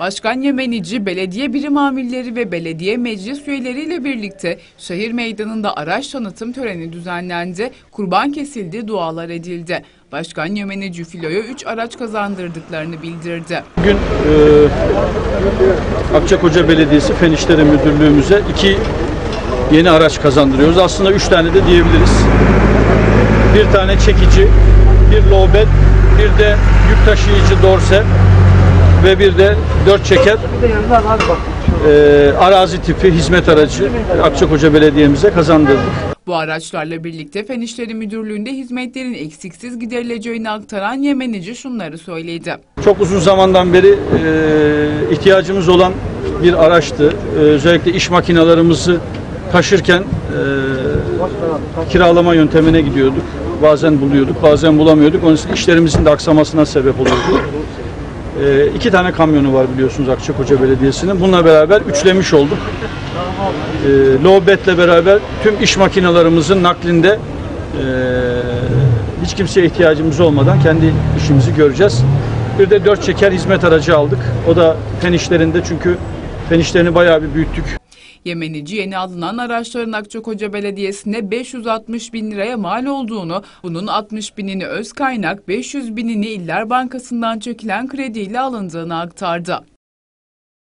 Başkan Yemenici, belediye birim amirleri ve belediye meclis üyeleriyle birlikte şehir meydanında araç tanıtım töreni düzenlendi, kurban kesildi, dualar edildi. Başkan Yemenici filoya 3 araç kazandırdıklarını bildirdi. Bugün e, Akçakoca Belediyesi Fen İşleri Müdürlüğümüze iki yeni araç kazandırıyoruz. Aslında üç tane de diyebiliriz. Bir tane çekici, bir lowbed, bir de yük taşıyıcı dorse ve bir de dört çeker e, arazi tipi hizmet aracı Akçakoca Belediye'mize kazandırdık. Bu araçlarla birlikte Fen İşleri Müdürlüğü'nde hizmetlerin eksiksiz giderileceğini aktaran Yemenici şunları söyledi. Çok uzun zamandan beri e, ihtiyacımız olan bir araçtı. E, özellikle iş makinalarımızı taşırken e, kiralama yöntemine gidiyorduk. Bazen buluyorduk, bazen bulamıyorduk. Onun için işlerimizin de aksamasına sebep oluyordu. E, iki tane kamyonu var biliyorsunuz Akçakoca Belediyesi'nin. Bununla beraber üçlemiş olduk. E, Lowbet'le beraber tüm iş makinalarımızın naklinde e, hiç kimseye ihtiyacımız olmadan kendi işimizi göreceğiz. Bir de dört çeker hizmet aracı aldık. O da fen işlerinde çünkü fen işlerini bayağı bir büyüttük. Yemenici yeni alınan araçların Akçakoca Belediyesi'ne 560 bin liraya mal olduğunu, bunun 60 binini öz kaynak, 500 binini İller Bankası'ndan çekilen krediyle alındığını aktardı.